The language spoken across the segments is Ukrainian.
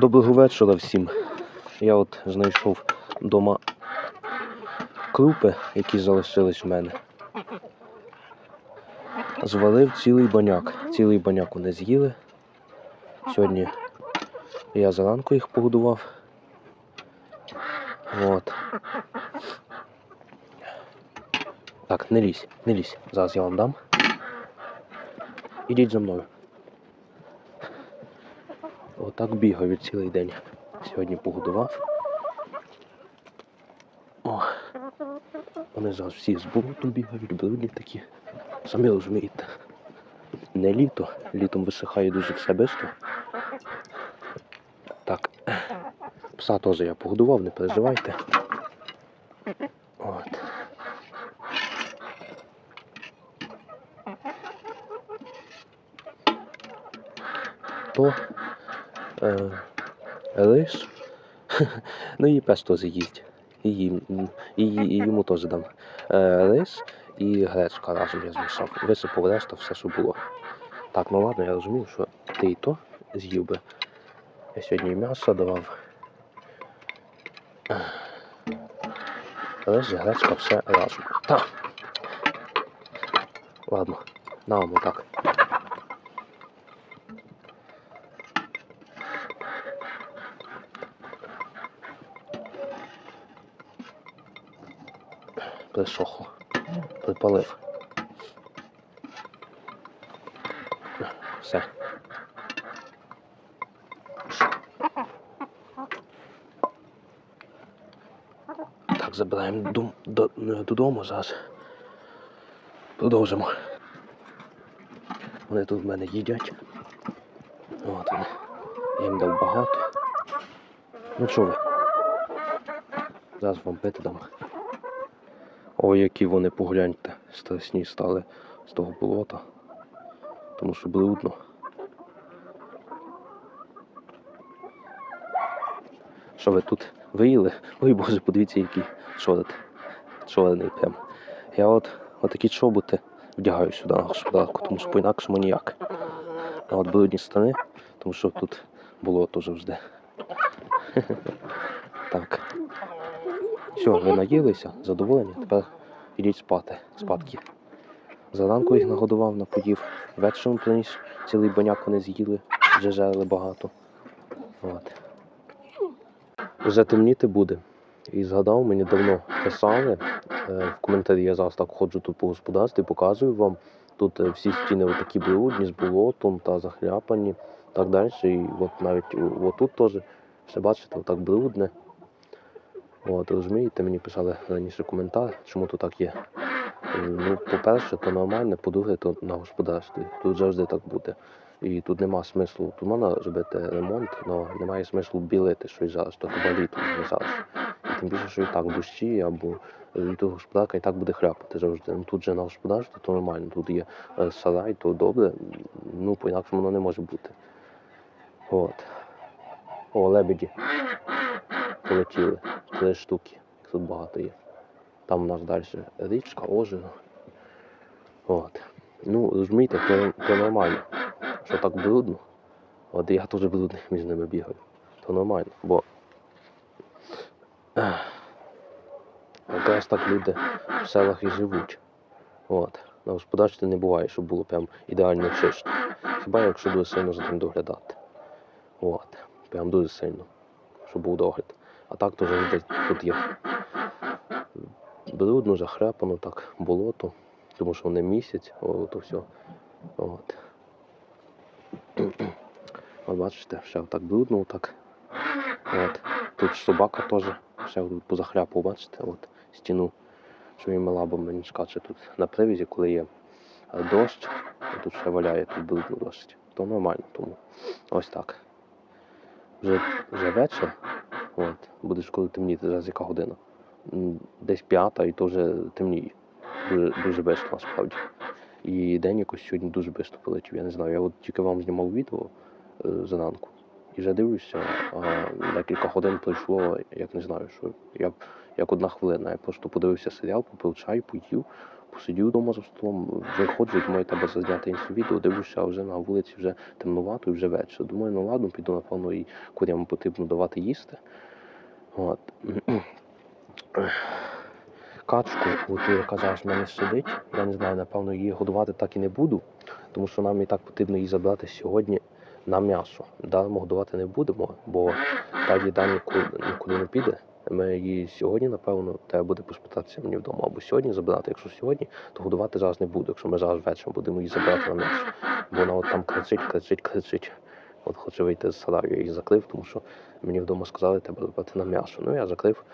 Доброго вечора всім. Я от знайшов вдома крупи, які залишились в мене. Звалив цілий баняк. Цілий баняк вони з'їли. Сьогодні я зранку їх погодував. От. Так, не лізь, не лізь. Зараз я вам дам. Ідіть за мною. Отак бігаю цілий день. Сьогодні погодував. О, вони зараз всі з болотом бігають, брудні такі. Самі розумієте. Не літо. Літом висихає дуже все швидко. Так. Пса теж я погодував, не переживайте. От. То е, рис. ну і пес теж їсть. І, їм, і, і йому теж дам. Е, рис і гречка разом я змішав. Висипав решта, все, що було. Так, ну ладно, я розумію, що ти і то з'їв би. Я сьогодні м'ясо давав. Рис, гречка, все разом. Так. Ладно, на вам отак. Присохло. Припалив. Все. Так, забираємо додому зараз. Продовжимо. Вони тут в мене їдять. От вони. Я їм дав багато. Ну що ви? Зараз вам пити дам. Ой, які вони погляньте, страшні стали з того болота. Тому що блудно. Що ви тут виїли? Ой Боже, подивіться, який чорт. Чорний прям. Я от отакі чоботи вдягаю сюди на господарку, тому що по-інакшому ніяк. А от брудні штани, тому що тут болото завжди. Так. Все, ви наїлися, задоволені, тепер ідіть спати, спадки. Зранку їх нагодував, напоїв, вечором приніс цілий баняк вони з'їли, вже жерли багато. От. Вже темніти буде. І згадав, мені давно писали е, в коментарі, я зараз так ходжу тут по господарстві, показую вам. Тут е, всі стіни такі брудні, з болотом та захляпані, так далі. І от навіть отут теж, все бачите, отак брудне. От, розумієте, мені писали раніше коментар, чому то так є. Е, Ну, по-перше, то нормально, по-друге, то на господарстві. Тут завжди так буде. І тут нема смислу. Тут можна робити ремонт, але немає смислу білити щось зараз, то хіба літом не зараз. І тим більше, що і так дощі або е, і господарка і так буде хляпати завжди. Ну тут же на господарстві то нормально. Тут є е, сарай, то добре. Ну, по-інакшому воно не може бути. От. О, лебеді. Полетіли. Три штуки. Їх Тут багато є. Там у нас далі річка, озеро. От. Ну, розумієте, то, то нормально. Що так брудно. От я теж брудний між ними бігаю. То нормально, бо якраз так люди в селах і живуть. От. На господарстві не буває, щоб було прям ідеально чисто. Хіба якщо дуже сильно за тим доглядати. От. Прям дуже сильно, щоб був догляд. А так то завжди тут є брудно, захряпано, так, болото, тому що вони місяць, о, все. От. От бачите, все так брудно, так. От. Тут собака теж, тут позахряпав, бачите, от стіну, що він мала, бо мені скаче тут на привізі, коли є дощ, тут ще валяє, тут брудно досить. То нормально, тому ось так. Вже, вже вечір, от, буде скоро темніти, зараз яка година. Десь п'ята і то вже темніє. Дуже, дуже швидко насправді. І день якось сьогодні дуже швидко полетів. Я не знаю. Я от тільки вам знімав відео е, зранку. І вже дивлюся, декілька годин пройшло, як не знаю, що я як одна хвилина. Я просто подивився серіал, попив чай, поїв, посидів вдома за столом, виходжу, думаю, треба зазняти інше відео, дивлюся, а вже на вулиці вже темнувато і вже вечір. Думаю, ну ладно, піду, напевно, і курям потрібно давати їсти. От. Качку, от яка зараз в мене сидить, я не знаю, напевно, її годувати так і не буду, тому що нам і так потрібно її забрати сьогодні на м'ясо. Даром годувати не будемо, бо та їда нікуди не піде. Ми її сьогодні, напевно, треба буде поспитатися мені вдома або сьогодні забрати. Якщо сьогодні, то годувати зараз не буду. Якщо ми зараз ввечері будемо її забрати на м'ясо. Бо вона от там кричить, кричить, кричить. От хоче вийти з сараю, я її закрив, тому що мені вдома сказали, треба забрати на м'ясо. Ну я закрив.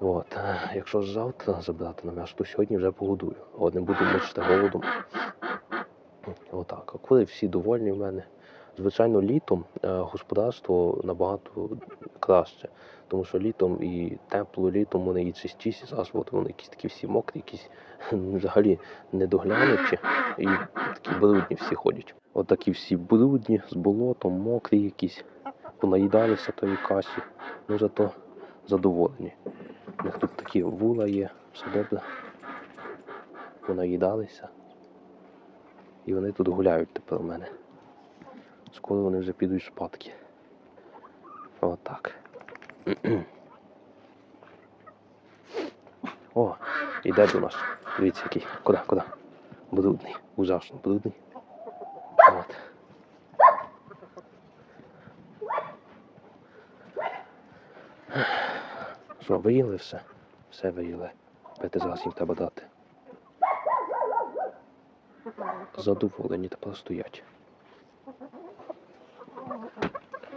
От. Якщо завтра забрати на м'ясо, то сьогодні вже погодую. От не буду мучити голодом. Отак. А коли всі довольні в мене. Звичайно, літом е, господарство набагато краще, тому що літом і тепло, літом вони і чистіші, зараз от вони якісь такі всі мокрі, якісь взагалі недоглянуті і такі брудні всі ходять. От такі всі брудні, з болотом, мокрі якісь, понаїдалися тої каші, ну зато задоволені. У них тут такі вула є, все добре. Понаїдалися. І вони тут гуляють тепер у мене. Скоро вони вже підуть спадки. Отак. О, іде до нас. Дивіться який. Куди, куди? Брудний. Ужасно брудний. От. Що, виїли все? Все виїли. Пити зараз їм треба дати. Задоволені тепер стоять.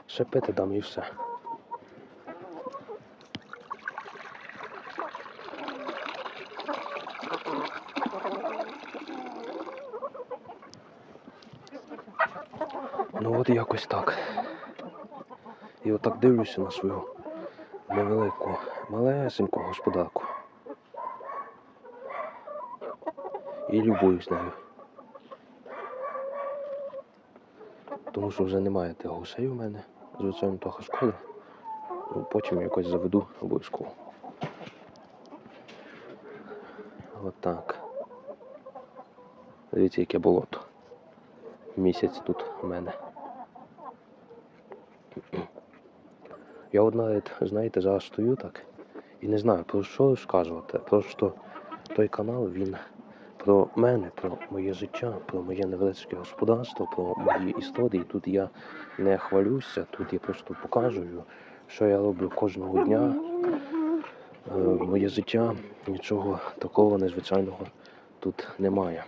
Ще пити дам і все. Ну от якось так. І отак дивлюся на свою невелику, малесеньку господарку. І любуюсь нею. Тому що вже немає тих гусей у мене. Звичайно, трохи шкода. Ну, потім якось заведу обов'язково. Отак. Дивіться, яке болото. Місяць тут у мене. Я от навіть, знаєте, зараз стою так і не знаю, про що розказувати. Просто той канал, він про мене, про моє життя, про моє невеличке господарство, про мої історії. Тут я не хвалюся, тут я просто показую, що я роблю кожного дня. Е, Моє життя нічого такого незвичайного тут немає.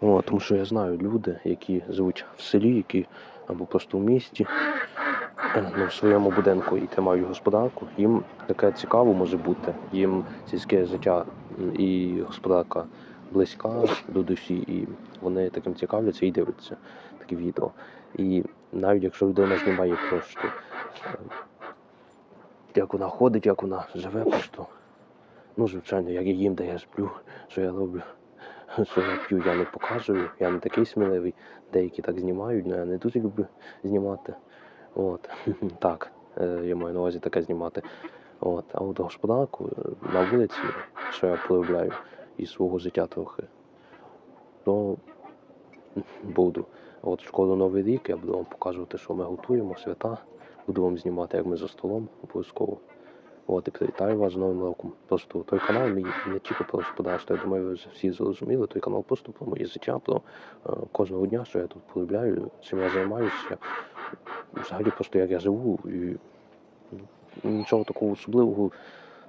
О, тому що я знаю люди, які живуть в селі, які або просто в місті, ну, в своєму будинку і ти тримають господарку. Їм таке цікаво може бути. Їм сільське життя і господарка близька до душі, і вони таким цікавляться і дивляться такі відео. І навіть якщо людина знімає просто, е, як вона ходить, як вона живе, просто, ну, звичайно, як я їм, де я сплю, що я роблю. Що я п'ю, я не показую, я не такий сміливий. Деякі так знімають, але я не дуже люблю знімати. От. Так, е, я маю на увазі таке знімати. От. А от господарку е, на вулиці, що я проявляю із свого життя трохи, то буду. От школу Новий рік я буду вам показувати, що ми готуємо, свята. Буду вам знімати, як ми за столом обов'язково. От, і привітаю вас з Новим роком. Просто той канал мій не тільки про господарство, я думаю, ви всі зрозуміли. Той канал просто про моє життя, про е, кожного дня, що я тут проявляю, чим я займаюся. Взагалі просто як я живу. І нічого такого особливого,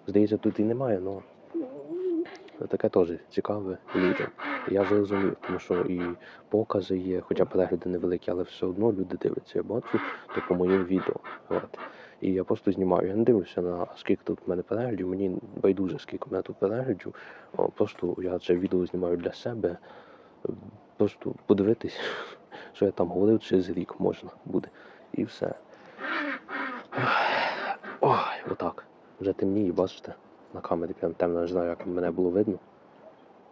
здається, тут і немає, але таке теж цікаве людям. Я зрозумів, тому що і покази є, хоча перегляди невеликі, але все одно люди дивляться. Я бачу то по моїм відео. От. І я просто знімаю. Я не дивлюся на скільки тут в мене переглядів. Мені байдуже, скільки в мене тут переглядів. Просто я це відео знімаю для себе. Просто подивитись, що я там говорив, через рік можна буде. І все. Ой, отак. Вже темніє, бачите, на камері прям темно, не знаю, як мене було видно.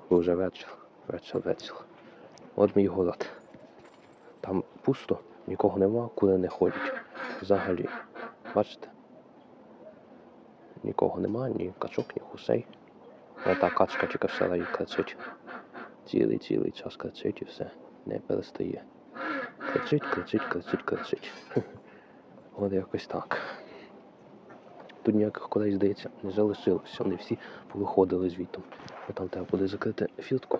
Бо вже вечір, вечір, вечір. От мій город. Там пусто, нікого нема, куди не ходять. Взагалі. Бачите? Нікого нема, ні качок, ні гусей. А та качка тільки в селі кричить. Цілий цілий час кричить і все. Не перестає. Кричить, кричить, кричить, кричить. От якось так. Тут ніяких курей, здається, не залишилося. Вони всі повиходили звідти. Бо там треба буде закрити філтку.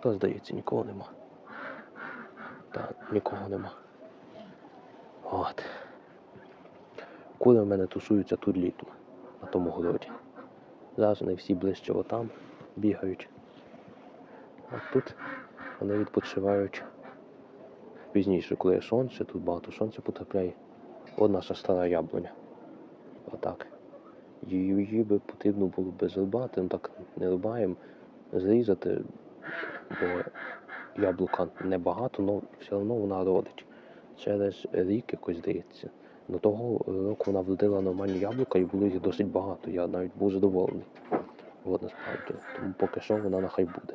То, здається, нікого нема. Так, нікого нема. От. Кури в мене тусуються тут літом, на тому городі. Зараз вони всі ближче отам бігають. А тут вони відпочивають пізніше, коли є сонце, тут багато сонця потрапляє. От наша стара яблуня. Отак. Її би потрібно було би зрубати, ну так не рубаємо, зрізати, бо яблука небагато, але все одно вона родить. Через рік якось здається. До того року вона вродила нормальні яблука і було їх досить багато. Я навіть був задоволений. От насправді. Тому поки що вона нехай буде.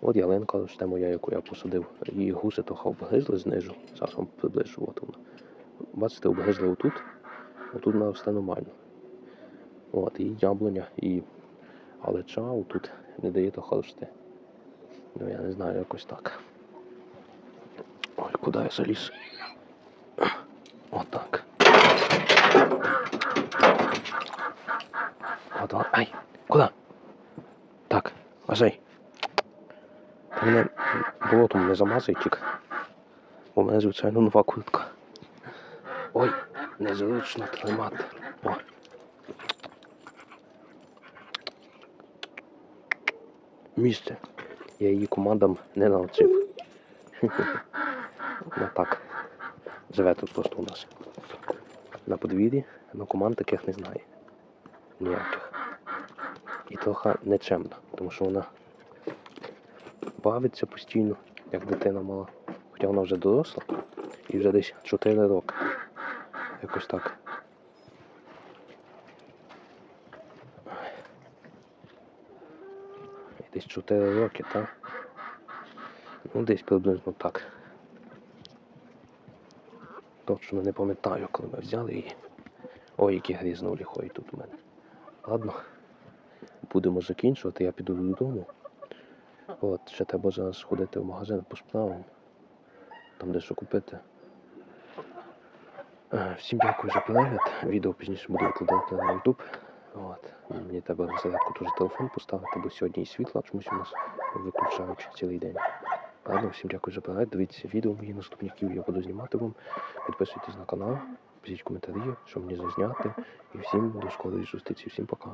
От ялинка росте моя, яку я посадив. Її гуси трохи обгризли знизу. Зараз вам приближу. От вона. Бачите, обгризли отут. Отут вона росте нормально. От, і яблуня, і алеча отут не дає трохи рости. Ну я не знаю, якось так. Ой, куди я заліз? Отак. От, ай, куди? Так, важай. Мене болотом не замазай тільки. У мене, звичайно, нова куртка. Ой, незручно тримати. О. Місце. Я її командам не навчив. Вона так. Живе тут просто у нас. На подвір'ї, але команд таких не знає. Ніяких. І трохи нечемна, тому що вона бавиться постійно, як дитина мала. Хоча вона вже доросла і вже десь 4 роки. Якось так. І Десь 4 роки, так? Ну, десь приблизно так. Точно не пам'ятаю, коли ми взяли її. Ой, які грізнулі ходять тут у мене. Ладно, будемо закінчувати, я піду додому. От, ще треба зараз сходити в магазин по справам. Там дещо купити. Е, Всім дякую за перегляд. Відео пізніше буду викладати на YouTube. От. Мені треба на зарядку теж телефон поставити, бо сьогодні і світла чомусь у нас виключають цілий день. Ладно, всім дякую за перегляд. Дивіться відео мої наступні, які я буду знімати вам. Підписуйтесь на канал, пишіть коментарі, що мені зазняти. І всім до скорої зустрічі. Всім пока.